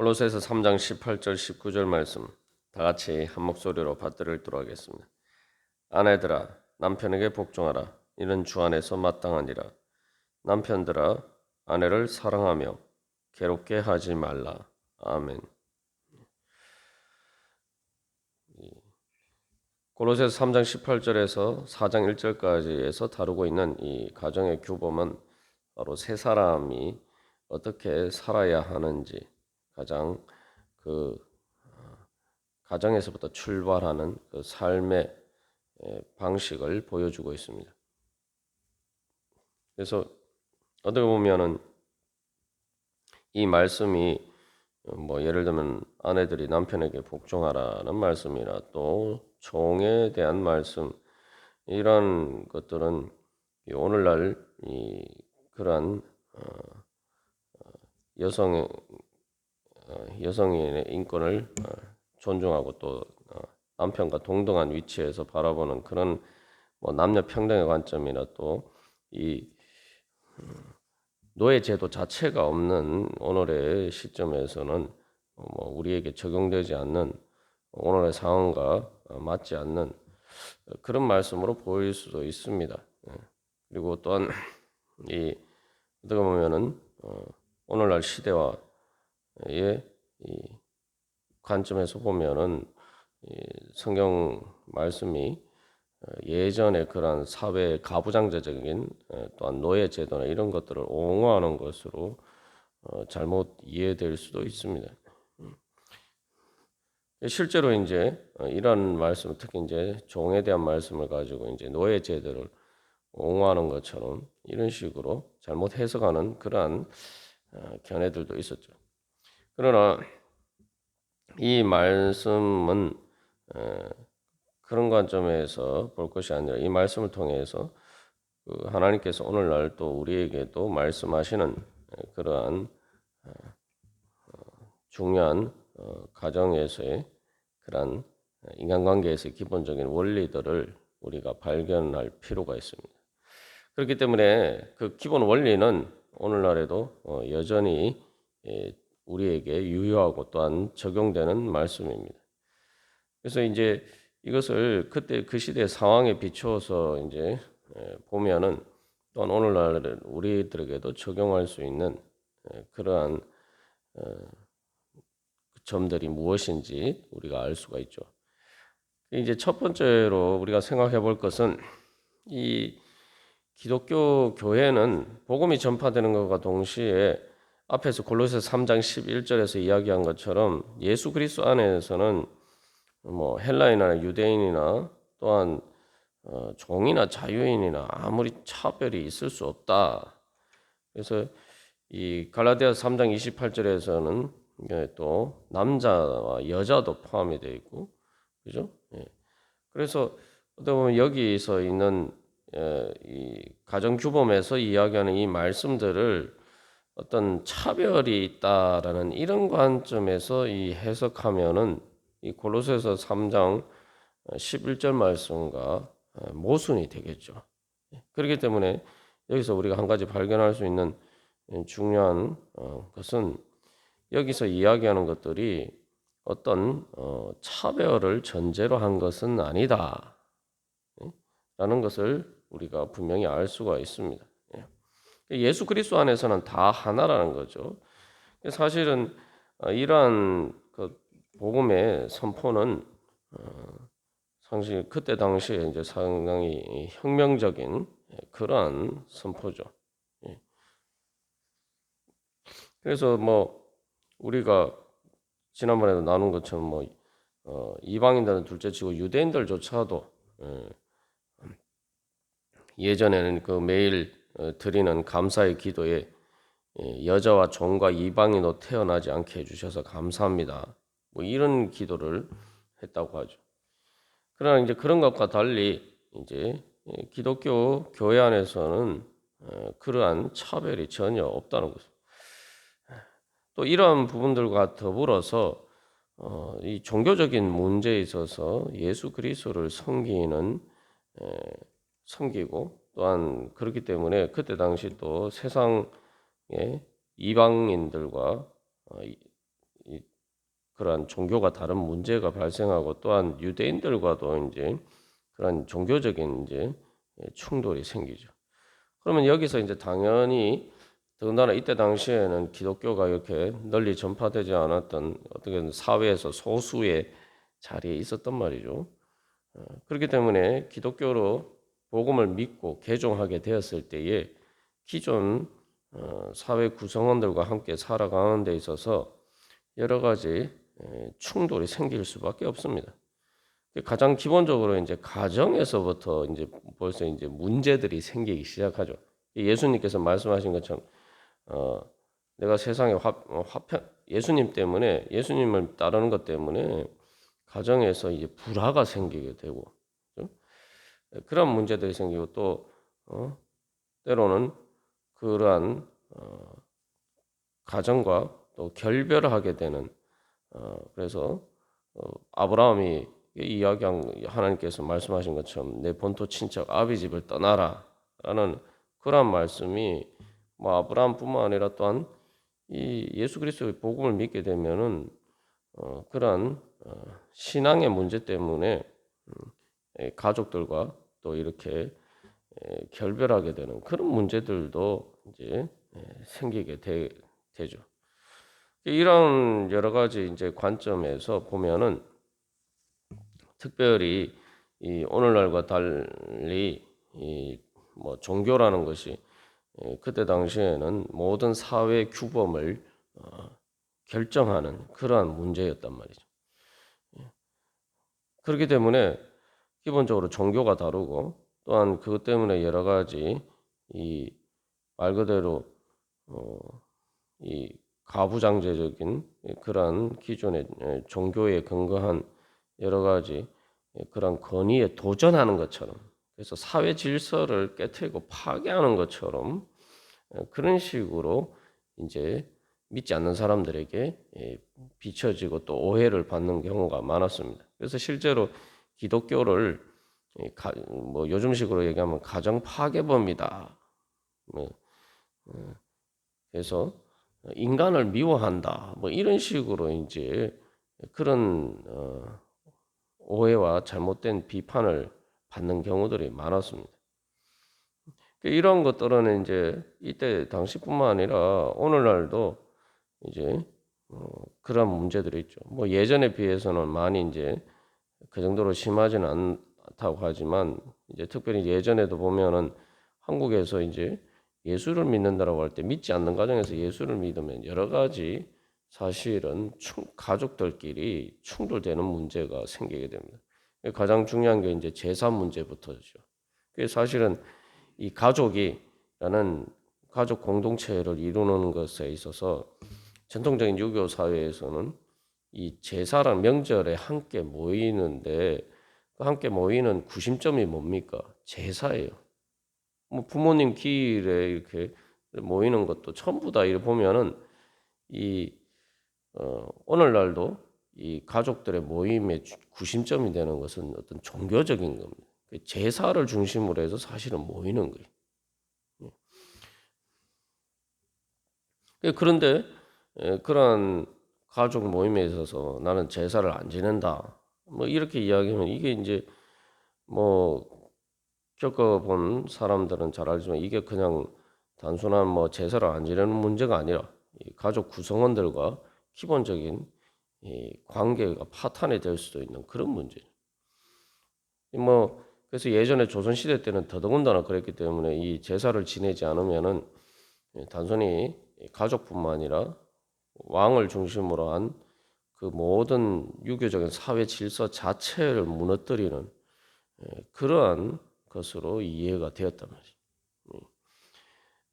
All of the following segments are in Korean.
골로새서 3장 18절 19절 말씀 다 같이 한 목소리로 받들어 읽도록 하겠습니다. 아내들아 남편에게 복종하라 이는 주 안에서 마땅하니라 남편들아 아내를 사랑하며 괴롭게 하지 말라 아멘. 골로새서 3장 18절에서 4장 1절까지에서 다루고 있는 이 가정의 규범은 바로 세 사람이 어떻게 살아야 하는지 가장 그 어, 가정에서부터 출발하는 그 삶의 에, 방식을 보여주고 있습니다. 그래서 어떻게 보면은 이 말씀이 어, 뭐 예를 들면 아내들이 남편에게 복종하라는 말씀이나 또 종에 대한 말씀 이런 것들은 이 오늘날 이 그러한 어, 어, 여성 어, 여성의 인권을 어, 존중하고 또 어, 남편과 동등한 위치에서 바라보는 그런 뭐 남녀 평등의 관점이나 또 이 노예 제도 자체가 없는 오늘의 시점에서는 뭐 우리에게 적용되지 않는 오늘의 상황과 맞지 않는 그런 말씀으로 보일 수도 있습니다. 예. 그리고 또한 이 어떻게 보면은 오늘날 시대와 의 관점에서 보면은 성경 말씀이 어, 예전에 그러한 사회 가부장제적인 어, 또한 노예 제도나 이런 것들을 옹호하는 것으로 어, 잘못 이해될 수도 있습니다. 음. 실제로 이제 이런 말씀, 특히 이제 종에 대한 말씀을 가지고 이제 노예 제도를 옹호하는 것처럼 이런 식으로 잘못 해석하는 그러한 견해들도 있었죠. 그러나 이 말씀은 그런 관점에서 볼 것이 아니라 이 말씀을 통해서 그 하나님께서 오늘날 또 우리에게도 말씀하시는 그러한 어, 중요한 어, 가정에서의 그러한 인간관계에서의 기본적인 원리들을 우리가 발견할 필요가 있습니다. 그렇기 때문에 그 기본 원리는 오늘날에도 어, 여전히 예, 우리에게 유효하고 또한 적용되는 말씀입니다. 그래서 이제 이것을 그때 그 시대 상황에 비추어서 이제 보면은 또한 오늘날 우리들에게도 적용할 수 있는 그러한 어, 점들이 무엇인지 우리가 알 수가 있죠. 이제 첫 번째로 우리가 생각해 볼 것은 이 기독교 교회는 복음이 전파되는 것과 동시에 앞에서 골로새 3장 11절에서 이야기한 것처럼 예수 그리스도 안에서는 뭐 헬라인이나 유대인이나 또한 어, 종이나 자유인이나 아무리 차별이 있을 수 없다. 그래서 이 갈라디아 3장 28절에서는 또 남자와 여자도 포함이 되어 있고, 그죠? 예. 그래서 어떻게 보면 여기서 있는 예, 이 가정 규범에서 이야기하는 이 말씀들을 어떤 차별이 있다라는 이런 관점에서 이 해석하면은 이 골로새서 3장 11절 말씀과 어, 모순이 되겠죠. 예, 그렇기 때문에 여기서 우리가 한 가지 발견할 수 있는 중요한 어, 것은 여기서 이야기하는 것들이 어떤 어, 차별을 전제로 한 것은 아니다. 예, 라는 것을 우리가 분명히 알 수가 있습니다. 예. 예수 그리스도 안에서는 다 하나라는 거죠. 사실은 이러한 복음의 선포는 어, 상시 그때 당시에 이제 상당히 혁명적인 그러한 선포죠. 예. 그래서 뭐 우리가 지난번에도 나눈 것처럼 뭐 어, 이방인들은 둘째치고 유대인들조차도 예, 전에는그 매일 어, 드리는 감사의 기도에 예, 여자와 종과 이방인도 태어나지 않게 해주셔서 감사합니다. 뭐 이런 기도를 했다고 하죠. 그러나 이제 그런 것과 달리 이제 기독교 교회 안에서는 어, 그러한 차별이 전혀 없다는 것입니다. 또 이러한 부분들과 더불어서 어, 이 종교적인 문제에 있어서 예수 그리스도를 섬기는 섬기고 또한 그렇기 때문에 그때 당시 또 세상의 이방인들과 어, 그러한 종교가 다른 문제가 발생하고 또한 유대인들과도 이제 그런 종교적인 이제 충돌이 생기죠. 그러면 여기서 이제 당연히 더군다나 이때 당시에는 기독교가 이렇게 널리 전파되지 않았던 어떻게 사회에서 소수의 자리에 있었단 말이죠. 어, 그렇기 때문에 기독교로 복음을 믿고 개종하게 되었을 때에 기존 어, 사회 구성원들과 함께 살아가는 데 있어서 여러 가지 충돌이 생길 수밖에 없습니다. 가장 기본적으로 이제 가정에서부터 이제 벌써 이제 문제들이 생기기 시작하죠. 예수님께서 말씀하신 것처럼 어, 내가 세상에 화, 어, 화평 예수님 때문에 예수님을 따르는 것 때문에 가정에서 이제 불화가 생기게 되고? 그런 문제들이 생기고 또 어, 때로는 그러한 어, 가정과 또 결별하게 되는 어, 그래서 어, 아브라함이 이야기한 하나님께서 말씀하신 것처럼 내 본토 친척 아비 집을 떠나라라는 그런 말씀이 뭐 아브라함뿐만 아니라 또한 이 예수 그리스도의 복음을 믿게 되면은 어, 그러한 어, 신앙의 문제 때문에 음, 가족들과 또 이렇게 에, 결별하게 되는 그런 문제들도 이제 에, 생기게 되, 되죠. 이런 여러 가지 이제 관점에서 보면은 특별히 이 오늘날과 달리 이 뭐 종교라는 것이 예, 그때 당시에는 모든 사회 규범을 어, 결정하는 그러한 문제였단 말이죠. 예. 그렇기 때문에 기본적으로 종교가 다르고 또한 그것 때문에 여러 가지 이 말 그대로 어, 이 가부장제적인 그러한 기존의 예, 종교에 근거한 여러 가지 그런 권위에 도전하는 것처럼 그래서 사회 질서를 깨뜨리고 파괴하는 것처럼 어, 그런 식으로 이제 믿지 않는 사람들에게 예, 비춰지고 또 오해를 받는 경우가 많았습니다. 그래서 실제로 기독교를 뭐 요즘식으로 얘기하면 가정 파괴범이다. 뭐, 어, 그래서 인간을 미워한다. 뭐 이런 식으로 이제 그런 어, 오해와 잘못된 비판을 받는 경우들이 많았습니다. 이런 것들은 이제 이때 당시뿐만 아니라 오늘날도 이제 어, 그런 문제들이 있죠. 뭐 예전에 비해서는 많이 이제 그 정도로 심하지는 않다고 하지만 이제 특별히 예전에도 보면은 한국에서 이제 예수를 믿는다라고 할 때 믿지 않는 가정에서 예수를 믿으면 여러 가지 사실은 충, 가족들끼리 충돌되는 문제가 생기게 됩니다. 가장 중요한 게 이제 재산 문제부터죠. 사실은 이 가족이라는 가족 공동체를 이루는 것에 있어서 전통적인 유교 사회에서는 이 제사랑 명절에 함께 모이는데 그 함께 모이는 구심점이 뭡니까? 제사예요. 뭐 부모님 기일에 이렇게 모이는 것도 전부 다 이렇게 보면은 이 어, 오늘날도 이 가족들의 모임의 구심점이 되는 것은 어떤 종교적인 겁니다. 그 제사를 중심으로 해서 사실은 모이는 거예요. 예. 그 그런데 예, 그런 가족 모임에 있어서 나는 제사를 안 지낸다. 뭐 이렇게 이야기하면 이게 이제 뭐 겪어본 사람들은 잘 알지만 이게 그냥 단순한 뭐 제사를 안 지내는 문제가 아니라 가족 구성원들과 기본적인 관계가 파탄이 될 수도 있는 그런 문제. 뭐 그래서 예전에 조선 시대 때는 더더군다나 그랬기 때문에 이 제사를 지내지 않으면은 단순히 가족뿐만 아니라 왕을 중심으로 한 그 모든 유교적인 사회 질서 자체를 무너뜨리는 그러한 것으로 이해가 되었단 말이죠. 음.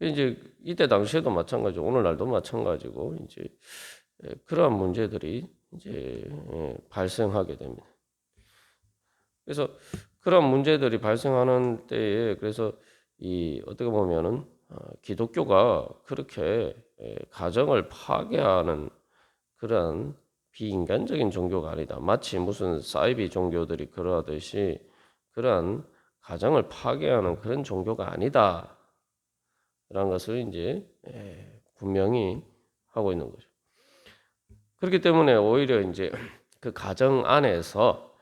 이제 이때 당시에도 마찬가지고 오늘날도 마찬가지고 이제 그러한 문제들이 이제 발생하게 됩니다. 그래서 그런 문제들이 발생하는 때에 그래서 이 어떻게 보면은 어, 기독교가 그렇게 가정을 파괴하는 그런 비인간적인 종교가 아니다. 마치 무슨 사이비 종교들이 그러하듯이 그러한 가정을 파괴하는 그런 종교가 아니다. 라는 것을 이제 분명히 하고 있는 거죠. 그렇기 때문에 오히려 이제 그 가정 안에서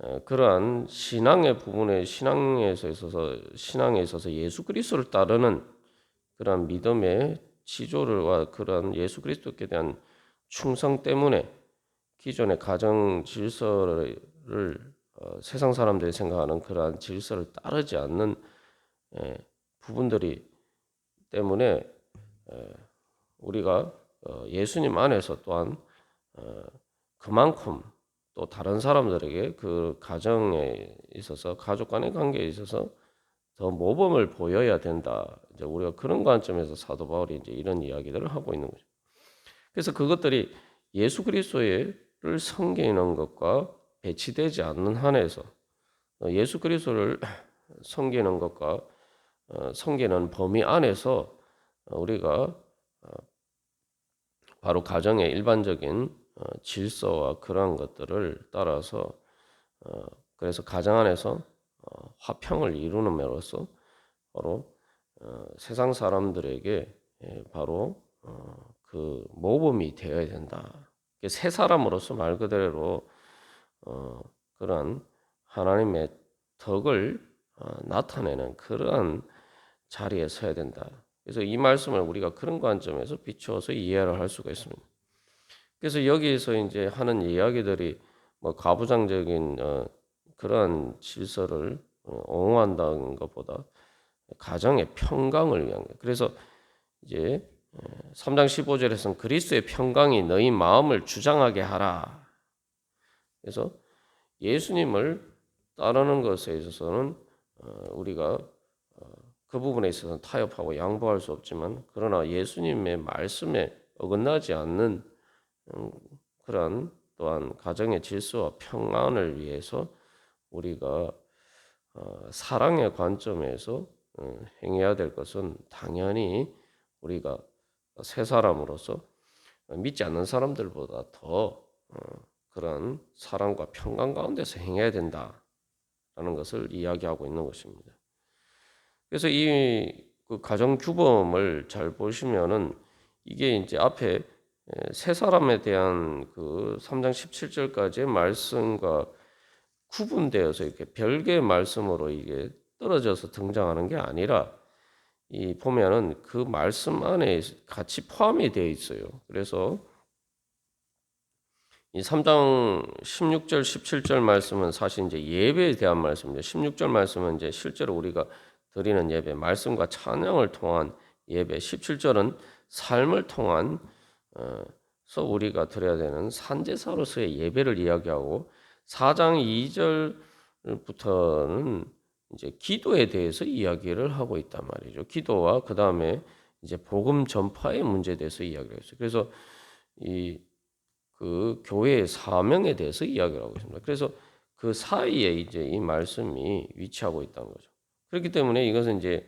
어, 그러한 신앙의 부분에 신앙에서 있어서 신앙에 있어서 예수 그리스도를 따르는 그러한 믿음의 지조를와 그러한 예수 그리스도께 대한 충성 때문에 기존의 가정 질서를 어, 세상 사람들이 생각하는 그러한 질서를 따르지 않는 예, 부분들이 때문에 에, 우리가 어, 예수님 안에서 또한 어, 그만큼 또 다른 사람들에게 그 가정에 있어서 가족 간의 관계에 있어서 더 모범을 보여야 된다. 이제 우리가 그런 관점에서 사도 바울이 이제 이런 이야기들을 하고 있는 거죠. 그래서 그것들이 예수 그리스도를 섬기는 것과 배치되지 않는 한에서 어, 예수 그리스도를 섬기는 것과 어, 섬기는 범위 안에서 우리가 어, 바로 가정의 일반적인 질서와 그러한 것들을 따라서 그래서 가정 안에서 화평을 이루는으로써 바로 세상 사람들에게 예, 바로 그 모범이 되어야 된다. 새 사람으로서 말 그대로 어, 그런 하나님의 덕을 어, 나타내는 그러한 자리에 서야 된다. 그래서 이 말씀을 우리가 그런 관점에서 비추어서 이해를 할 수가 있습니다. 그래서 여기에서 이제 하는 이야기들이 뭐 가부장적인 어, 그러한 질서를 어, 옹호한다는 것보다 가정의 평강을 위한 거. 그래서 이제 3장 15절에서는 그리스도의 평강이 너희 마음을 주장하게 하라. 그래서 예수님을 따르는 것에 있어서는 어, 우리가 어, 그 부분에 있어서는 타협하고 양보할 수 없지만 그러나 예수님의 말씀에 어긋나지 않는 음, 그런 또한 가정의 질서와 평안을 위해서 우리가 어, 사랑의 관점에서 행해야 될 것은 당연히 우리가 새 사람으로서 믿지 않는 사람들보다 더 그런 사랑과 평강 가운데서 행해야 된다라는 것을 이야기하고 있는 것입니다. 그래서 이 그 가정 규범을 잘 보시면은 이게 이제 앞에 세 사람에 대한 그 3장 17절까지의 말씀과 구분되어서 이렇게 별개의 말씀으로 이게 떨어져서 등장하는 게 아니라 이 보면은 그 말씀 안에 같이 포함이 되어 있어요. 그래서 이 3장 16절 17절 말씀은 사실 이제 예배에 대한 말씀입니다. 16절 말씀은 이제 실제로 우리가 드리는 예배, 말씀과 찬양을 통한 예배. 17절은 삶을 통한 어서 우리가 드려야 되는 산제사로서의 예배를 이야기하고 4장 2절부터는 이제 기도에 대해서 이야기를 하고 있단 말이죠. 기도와 그 다음에 이제 복음 전파의 문제에 대해서 이야기를 했어요. 그래서 이 그 교회의 사명에 대해서 이야기를 하고 있습니다. 그래서 그 사이에 이제 이 말씀이 위치하고 있다는 거죠. 그렇기 때문에 이것은 이제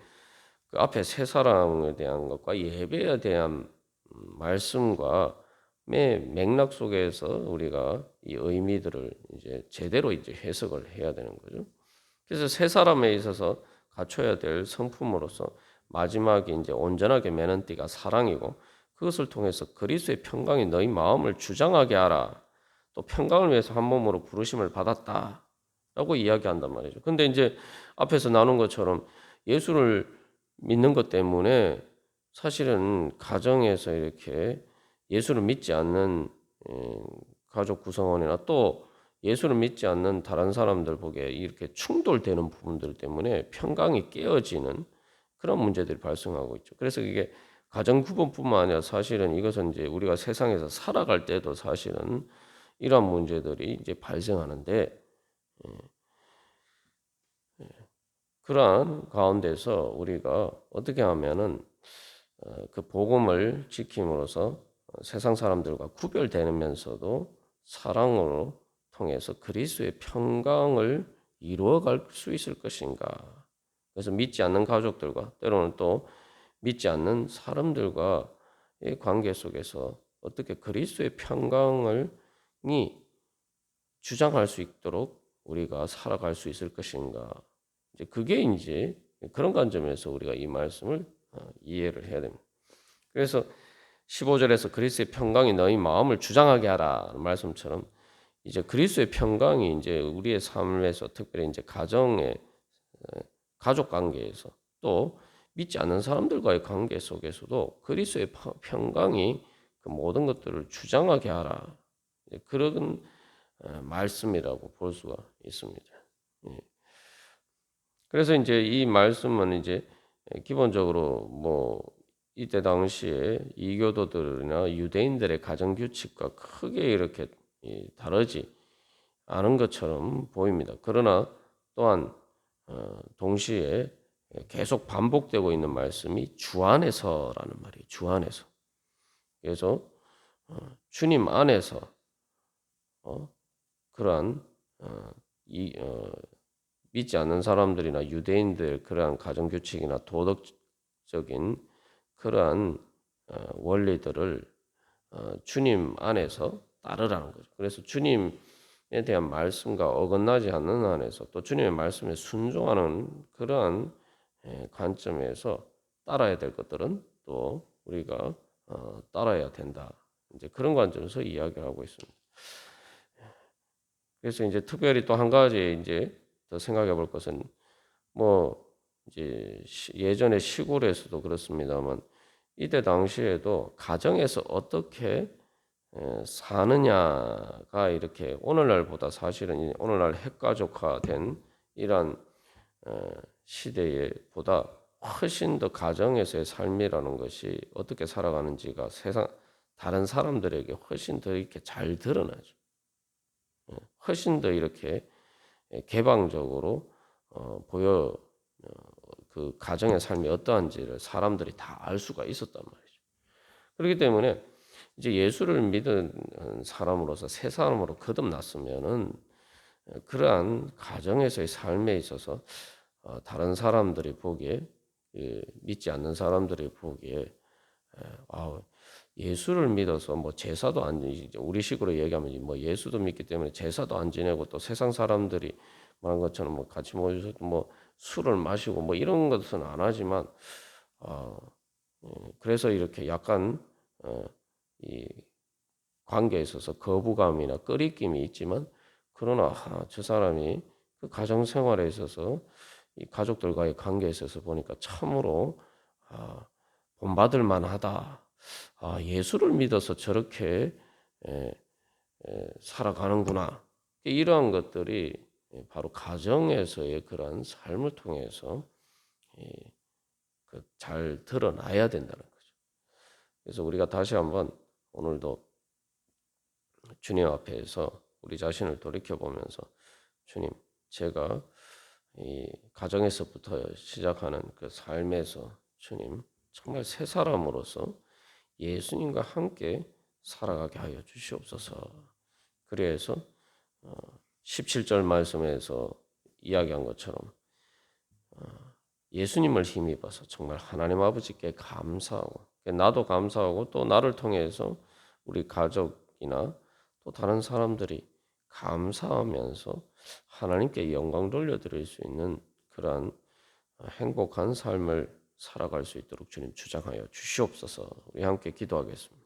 그 앞에 세 사랑에 대한 것과 예배에 대한 말씀과 맥락 속에서 우리가 이 의미들을 이제 제대로 이제 해석을 해야 되는 거죠. 그래서 세 사람에 있어서 갖춰야 될 성품으로서 마지막에 이제 온전하게 매는 띠가 사랑이고 그것을 통해서 그리스도의 평강이 너희 마음을 주장하게 하라. 또 평강을 위해서 한 몸으로 부르심을 받았다. 라고 이야기한단 말이죠. 근데 이제 앞에서 나눈 것처럼 예수를 믿는 것 때문에 사실은 가정에서 이렇게 예수를 믿지 않는 가족 구성원이나 또 예수를 믿지 않는 다른 사람들 보기에 이렇게 충돌되는 부분들 때문에 평강이 깨어지는 그런 문제들이 발생하고 있죠. 그래서 이게 가정 구분뿐만 아니라 사실은 이것은 이제 우리가 세상에서 살아갈 때도 사실은 이러한 문제들이 이제 발생하는데 예. 예. 그러한 가운데서 우리가 어떻게 하면은 어, 그 복음을 지킴으로써 세상 사람들과 구별되면서도 사랑으로 통해서 그리스도의 평강을 이루어갈 수 있을 것인가. 그래서 믿지 않는 가족들과 때로는 또 믿지 않는 사람들과 의 관계 속에서 어떻게 그리스도의 평강을 이 주장할 수 있도록 우리가 살아갈 수 있을 것인가? 이제 그게 이제 그런 관점에서 우리가 이 말씀을 어, 이해를 해야 됩니다. 그래서 15절에서 그리스의 평강이 너희 마음을 주장하게 하라 말씀처럼 이제 그리스의 평강이 이제 우리의 삶에서 특별히 이제 가정의 어, 가족 관계에서 또 믿지 않는 사람들과의 관계 속에서도 그리스의 파- 평강이 그 모든 것들을 주장하게 하라 예, 그런 어, 말씀이라고 볼 수가 있습니다. 예. 그래서 이제 이 말씀은 이제 기본적으로 뭐 이때 당시에 이교도들이나 유대인들의 가정 규칙과 크게 이렇게 이 다르지 않은 것처럼 보입니다. 그러나 또한 어, 동시에 계속 반복되고 있는 말씀이 주 안에서라는 말이에요. 주 안에서. 그래서 어, 주님 안에서 어, 그러한 어, 이 어, 믿지 않는 사람들이나 유대인들 그러한 가정 규칙이나 도덕적인 그러한 어, 원리들을 어, 주님 안에서 따르라는 거죠. 그래서 주님에 대한 말씀과 어긋나지 않는 안에서 또 주님의 말씀에 순종하는 그러한 예, 관점에서 따라야 될 것들은 또 우리가 어, 따라야 된다. 이제 그런 관점에서 이야기를 하고 있습니다. 그래서 이제 특별히 또 한 가지 이제 더 생각해 볼 것은 뭐 이제 시- 예전에 시골에서도 그렇습니다만 이때 당시에도 가정에서 어떻게 에, 사느냐가 이렇게 오늘날보다 사실은 이 오늘날 핵가족화된 이런 어, 시대에 보다 훨씬 더 가정에서의 삶이라는 것이 어떻게 살아가는지가 세상 다른 사람들에게 훨씬 더 이렇게 잘 드러나죠. 예, 훨씬 더 이렇게 예, 개방적으로 어, 보여 어, 그 가정의 삶이 어떠한지를 사람들이 다 알 수가 있었단 말이죠. 그렇기 때문에 이제 예수를 믿은 사람으로서 새 사람으로 거듭났으면은 그러한 가정에서의 삶에 있어서 어, 다른 사람들이 보기에 예, 믿지 않는 사람들이 보기에 에, 아, 예수를 믿어서 뭐 제사도 안 지내지 우리 식으로 얘기하면 뭐 예수도 믿기 때문에 제사도 안 지내고 또 세상 사람들이 말한 것처럼 뭐 같이 모여서 뭐 술을 마시고 뭐 이런 것은 안 하지만 어, 어, 그래서 이렇게 약간 어, 이 관계에 있어서 거부감이나 꺼리낌이 있지만 그러나 아, 저 사람이 그 가정 생활에 있어서 이 가족들과의 관계에 있어서 보니까 참으로 아, 본받을 만하다. 아, 예수를 믿어서 저렇게 에, 에, 살아가는구나. 이러한 것들이 바로 가정에서의 그런 삶을 통해서 이, 그잘 드러나야 된다는 거죠. 그래서 우리가 다시 한번 오늘도 주님 앞에서 우리 자신을 돌이켜 보면서 주님, 제가 이 가정에서부터 시작하는 그 삶에서 주님 정말 새 사람으로서 예수님과 함께 살아가게 하여 주시옵소서. 그래서 어, 17절 말씀에서 이야기한 것처럼 어, 예수님을 힘입어서 정말 하나님 아버지께 감사하고 나도 감사하고 또 나를 통해서 우리 가족이나 또 다른 사람들이 감사하면서 하나님께 영광 돌려드릴 수 있는 그러한 행복한 삶을 살아갈 수 있도록 주님 주장하여 주시옵소서. 우리 함께 기도하겠습니다.